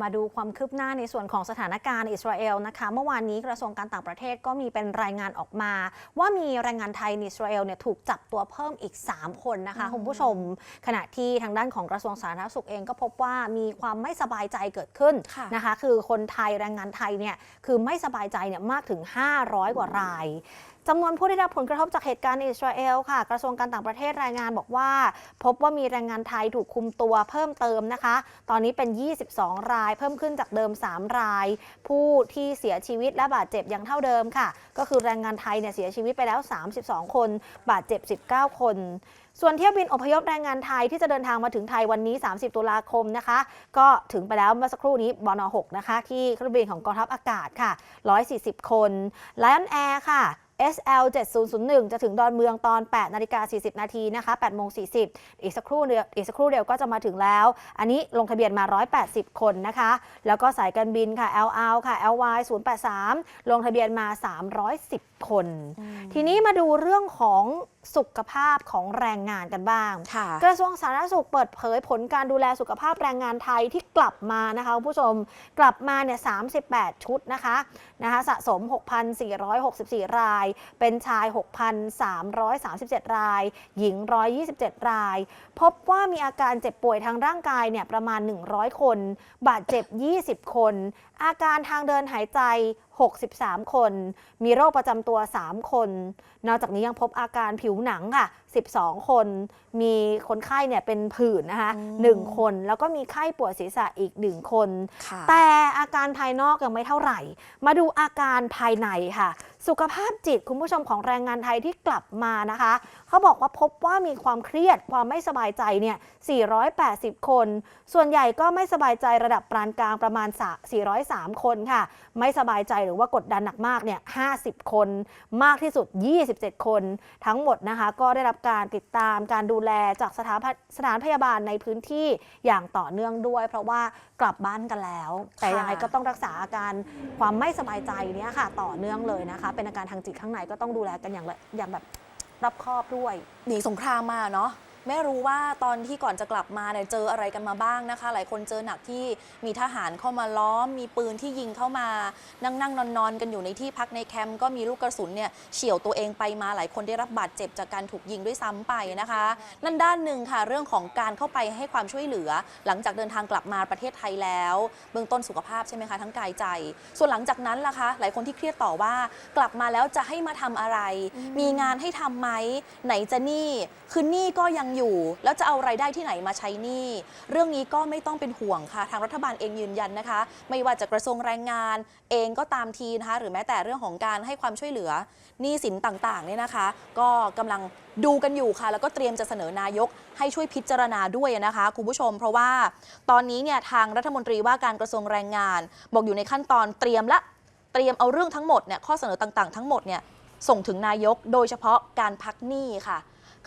มาดูความคืบหน้าในส่วนของสถานการณ์อิสราเอลนะคะ เมื่อวานนี้กระทรวงการต่างประเทศก็มีเป็นรายงานออกมา ว่ามีแรงงานไทยในอิสราเอลเนี่ยถูกจับตัวเพิ่มอีก 3 คนนะคะคุณผู้ชม ขณะที่ทางด้านของกระทรวงสาธารณสุขเองก็พบว่ามีความไม่สบายใจเกิดขึ้นค่ะนะคะ คือคนไทยแรงงานไทยเนี่ยคือไม่สบายใจเนี่ยมากถึง 500 กว่าราย จำนวนผู้ได้รับผลกระทบจากเหตุการณ์ในอิสราเอลค่ะ กระทรวงการต่างประเทศรายงานบอกว่า พบว่ามีแรงงานไทยถูกคุมตัวเพิ่มเติมนะคะ ตอนนี้เป็น 22 ราย เพิ่มขึ้นจากเดิม 3 ราย ผู้ที่เสียชีวิตและบาดเจ็บยังเท่าเดิมค่ะ ก็คือแรงงานไทยเนี่ยเสียชีวิตไปแล้ว 32 คน บาดเจ็บ 19 คนส่วนเที่ยวบินอพยพแรงงานไทยที่จะเดินทางมาถึงไทยวันนี้ 30 ตุลาคมนะคะ ก็ถึงไปแล้วเมื่อสักครู่นี้บน 6 นะคะ ที่เครื่องบินของกองทัพอากาศค่ะ 140 คน Lion Air ค่ะ SL 7001 จะถึงดอนเมืองตอน 8 นาฬิกา 40 นาทีนะคะ8โมง 40 อีกสักครู่เดียวอีกสักครู่เดียวก็จะมาถึงแล้ว อันนี้ลงทะเบียนมา 180 คนนะคะ แล้วก็สายการบินค่ะ LAL ค่ะ LY 083 ลงทะเบียนมา 310 คน ทีนี้มาดูเรื่องของสุขภาพของแรงงานกันบ้างค่ะกระทรวงสาธารณสุขเปิดเผยผลการดูแลสุขภาพแรงงานไทยที่กลับมานะคะคุณผู้ชมกลับมาเนี่ย 38 ชุดนะคะนะคะสะสม 6,464 ราย เป็นชาย 6,337 ราย หญิง 127 ราย พบว่ามีอาการเจ็บป่วยทางร่างกายเนี่ยประมาณ 100 คน บาดเจ็บ 20 คน อาการทางเดินหายใจ63 คน มีโรคประจำตัว 3 คน นอกจากนี้ยังพบอาการผิวหนังค่ะ 12 คน มีคนไข้เนี่ยเป็นผื่นนะคะอืม1คน แล้วก็มีไข้ปวดศีรษะอีก 1 คนค่ะแต่อาการภายนอกยังไม่เท่าไหร่ มาดูอาการภายในค่ะ สุขภาพจิตคุณผู้ชมของแรงงานไทยที่กลับมานะคะ เขาบอกว่าพบว่ามีความเครียดความไม่สบายใจเนี่ย 480 คน ส่วนใหญ่ก็ไม่สบายใจระดับปานกลางประมาณ 403 คนค่ะ ไม่สบายใจหรือว่ากดดันหนักมากเนี่ย 50 คน มากที่สุด 27 คน ทั้งหมดนะคะก็ได้รับการติดตามการดูแลจากสถานพสถานพยาบาลในพื้นที่อย่างต่อเนื่องด้วย เพราะว่ากลับบ้านกันแล้ว แต่ยังไงก็ต้องรักษาอาการความไม่สบายใจเนี้ยค่ะ ต่อเนื่องเลยนะคะเป็นอาการทางจิตข้างในก็ต้องดูแลกันอย่างละอย่างแบบรอบคอบด้วย หนีสงครามมาเนาะ ไม่รู้ว่าตอนที่ก่อนจะกลับมาเนี่ยเจออะไรกันมาบ้างนะคะ หลายคนเจอหนักที่มีทหารเข้ามาล้อม มีปืนที่ยิงเข้ามานั่งนั่งนอนนอนกันอยู่ในที่พักในแคมป์ก็มีลูกกระสุนเนี่ยเฉี่ยวตัวเองไปมาหลายคนได้รับบาดเจ็บจากการถูกยิงด้วยซ้ำไปนะคะ นั่นด้านหนึ่งค่ะเรื่องของการเข้าไปให้ความช่วยเหลือ หลังจากเดินทางกลับมาประเทศไทยแล้ว เบื้องต้นสุขภาพใช่ไหมคะทั้งกายใจ ส่วนหลังจากนั้นล่ะคะ หลายคนที่เครียดต่อว่ากลับมาแล้วจะให้มาทำอะไร มีงานให้ทำไหมไหนจะหนี้คือหนี้ก็ยังอยู่ แล้วจะเอาไรายได้ที่ไหนมาใช้หนี้เรื่องนี้ก็ไม่ต้องเป็นห่วงค่ะ ทางรัฐบาลเองยืนยันนะคะ ไม่ว่าจะกระทรวงแรงงาน เองก็ตามทีนะคะ หรือแม้แต่เรื่องของการให้ความช่วยเหลือหนี้สินต่างๆเนี่ยนะคะ ก็กำลังดูกันอยู่ค่ะ แล้วก็เตรียมจะเสนอนายกให้ช่วยพิจารณาด้วยนะคะคุณผู้ชม เพราะว่าตอนนี้เนี่ยทางรัฐมนตรีว่าการกระทรวงแรงงาน บอกอยู่ในขั้นตอนเตรียมละเตรียมเอาเรื่องทั้งหมดเนี่ยข้อเสนอต่างๆ ทั้งหมดเนี่ยส่งถึงนายกโดยเฉพาะการพักหนี้ค่ะ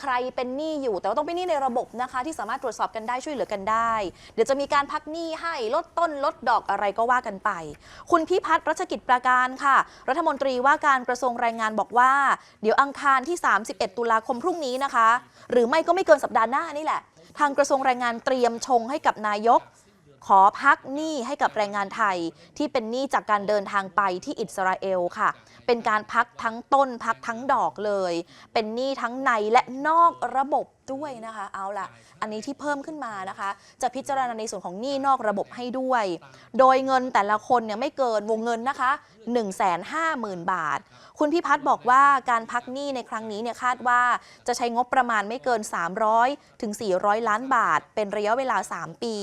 ใครเป็นหนี้อยู่ แต่ว่าต้องเป็นหนี้ในระบบนะคะ ที่สามารถตรวจสอบกันได้ช่วยเหลือกันได้ เดี๋ยวจะมีการพักหนี้ให้ลดต้นลดดอกอะไรก็ว่ากันไป คุณพิพัฒน์รัชกิจประการค่ะ รัฐมนตรีว่าการกระทรวงแรงงานบอกว่า เดี๋ยวอังคารที่ 31 ตุลาคมพรุ่งนี้นะคะ หรือไม่ก็ไม่เกินสัปดาห์หน้านี่แหละ ทางกระทรวงแรงงานเตรียมชงให้กับนายกขอพักหนี้ให้กับแรงงานไทยที่เป็นหนี้จากการเดินทางไปที่อิสราเอลค่ะ เป็นการพักทั้งต้นพักทั้งดอกเลย เป็นหนี้ทั้งในและนอกระบบด้วยนะคะ เอาล่ะ อันนี้ที่เพิ่มขึ้นมานะคะ จะพิจารณาในส่วนของหนี้นอกระบบให้ด้วย โดยเงินแต่ละคนเนี่ยไม่เกินวงเงินนะคะ 150,000 บาท คุณพิพัฒน์บอกว่าการพักหนี้ในครั้งนี้เนี่ยคาดว่าจะใช้งบประมาณไม่เกิน 300ถึง400 ล้านบาท เป็นระยะเวลา 3 ปี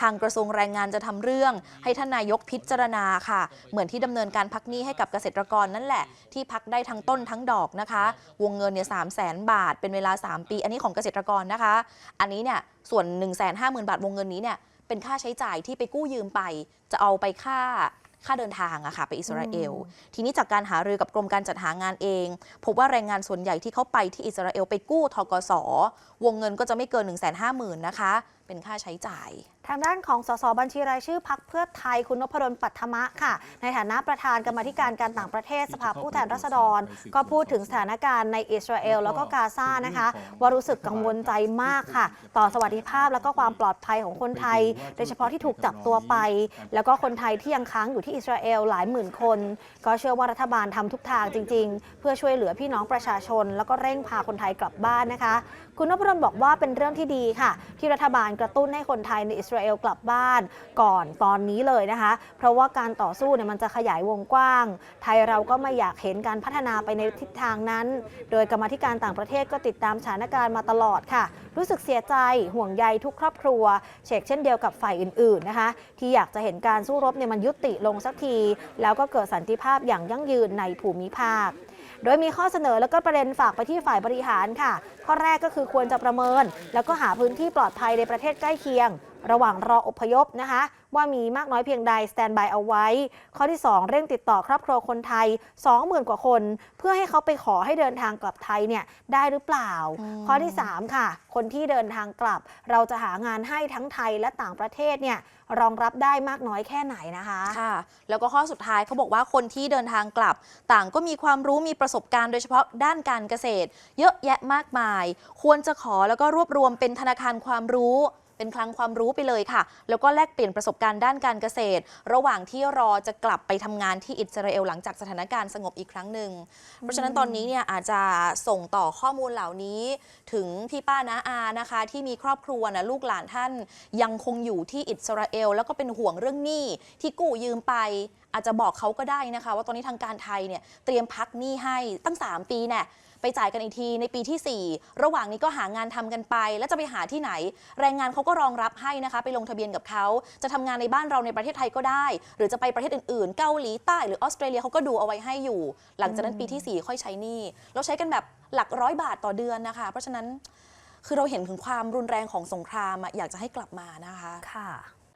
ทางกระทรวงแรงงานจะทำเรื่อง ให้ท่านนายกพิจารณาค่ะ เหมือนที่ดำเนินการพักหนี้ให้กับเกษตรกรนั่นแหละ ที่พักได้ทั้งต้นทั้งดอกนะคะ วงเงินเนี่ยสามแสนบาท เป็นเวลา 3 ปี อันนี้ของเกษตรกรนะคะ อันนี้เนี่ยส่วน 1 5 0 0 0 0 บาทวงเงินนี้เนี่ยเป็นค่าใช้จ่ายที่ไปกู้ยืมไป จะเอาไปค่าค่าเดินทางอะค่ะไปอิสราเอล ทีนี้จากการหารือกับกรมการจัดหางานเอง พบว่าแรงงานส่วนใหญ่ที่เขาไปที่อิสราเอลไปกู้ทกสวงเงินก็จะไม่เกิน 1 5 0 0 0 0นะคะ เป็นค่าใช้จ่าย ทางด้านของสสบัญชีรายชื่อพักเพื่อไทยคุณนพดลปัทมะค่ะ ในฐานะประธานกรรมธิการการต่างประเทศสภาผู้แทนราษฎร ก็พูดถึงสถานการณ์ในอิสราเอลแล้วก็กาซานะคะว่ารู้สึกกังวลใจมากค่ะ ต่อสวัสดิภาพแล้วก็ความปลอดภัยของคนไทย โดยเฉพาะที่ถูกจับตัวไป แล้วก็คนไทยที่ยังค้างอยู่ที่อิสราเอลหลายหมื่นคน ก็เชื่อว่ารัฐบาลทำทุกทางจริง ๆ เพื่อช่วยเหลือพี่น้องประชาชน แล้วก็เร่งพาคนไทยกลับบ้านนะคะ คุณนพดลบอกว่าเป็นเรื่องที่ดีค่ะ ที่รัฐบาลกระตุ้นให้คนไทยในอิสราเอลกลับบ้านก่อนตอนนี้เลยนะคะ เพราะว่าการต่อสู้เนี่ยมันจะขยายวงกว้าง ไทยเราก็ไม่อยากเห็นการพัฒนาไปในทิศทางนั้น โดยกรรมธิการต่างประเทศก็ติดตามสถานการณ์มาตลอดค่ะ รู้สึกเสียใจห่วงใยทุกครอบครัว เชกเช่นเดียวกับฝ่ายอื่นๆนะคะ ที่อยากจะเห็นการสู้รบเนี่ยมันยุติลงสักที แล้วก็เกิดสันติภาพอย่างยั่งยืนในภูมิภาค โดยมีข้อเสนอแล้วก็ประเด็นฝากไปที่ฝ่ายบริหารค่ะ ข้อแรกก็คือควรจะประเมิน แล้วก็หาพื้นที่ปลอดภัยในประเทศใกล้เคียง ระหว่างรออพยพนะคะ ว่ามีมากน้อยเพียงใดสแตนบายเอาไว้ ข้อที่ 2 เร่งติดต่อครอบครัวคนไทย 20,000 กว่าคน เพื่อให้เขาไปขอให้เดินทางกลับไทยเนี่ยได้หรือเปล่าอืมข้อที่ 3 ค่ะ คนที่เดินทางกลับ เราจะหางานให้ทั้งไทยและต่างประเทศเนี่ยรองรับได้มากน้อยแค่ไหนนะคะค่ะแล้วก็ข้อสุดท้ายเขาบอกว่าคนที่เดินทางกลับ ต่างก็มีความรู้มีประสบการณ์โดยเฉพาะด้านการเกษตร เยอะแยะมากมาย ควรจะขอแล้วก็รวบรวมเป็นธนาคารความรู้ เป็นคลังความรู้ไปเลยค่ะ แล้วก็แลกเปลี่ยนประสบการณ์ด้านการเกษตร ระหว่างที่รอจะกลับไปทำงานที่อิสราเอลหลังจากสถานการณ์สงบอีกครั้งหนึ่ง เพราะฉะนั้นตอนนี้เนี่ยอาจจะส่งต่อข้อมูลเหล่านี้ ถึงพี่ป้าน้าอานะคะ ที่มีครอบครัวนะลูกหลานท่านยังคงอยู่ที่อิสราเอล แล้วก็เป็นห่วงเรื่องหนี้ที่กู้ยืมไปอาจจะบอกเขาก็ได้นะคะ ว่าตอนนี้ทางการไทยเนี่ยเตรียมพักหนี้ให้ตั้ง 3 ปีเนี่ย ไปจ่ายกันอีกทีในปีที่ 4 ระหว่างนี้ก็หางานทำกันไป แล้วจะไปหาที่ไหน แรงงานเขาก็รองรับให้นะคะ ไปลงทะเบียนกับเขาจะทำงานในบ้านเราในประเทศไทยก็ได้ หรือจะไปประเทศอื่นๆ เกาหลีใต้หรือออสเตรเลียเขาก็ดูเอาไว้ให้อยู่ หลังจากนั้นปีที่ 4 ค่อยใช้หนี้เราใช้กันแบบหลักร้อยบาทต่อเดือนนะคะ เพราะฉะนั้นคือเราเห็นถึงความรุนแรงของสงครามอะอยากจะให้กลับมานะคะค่ะ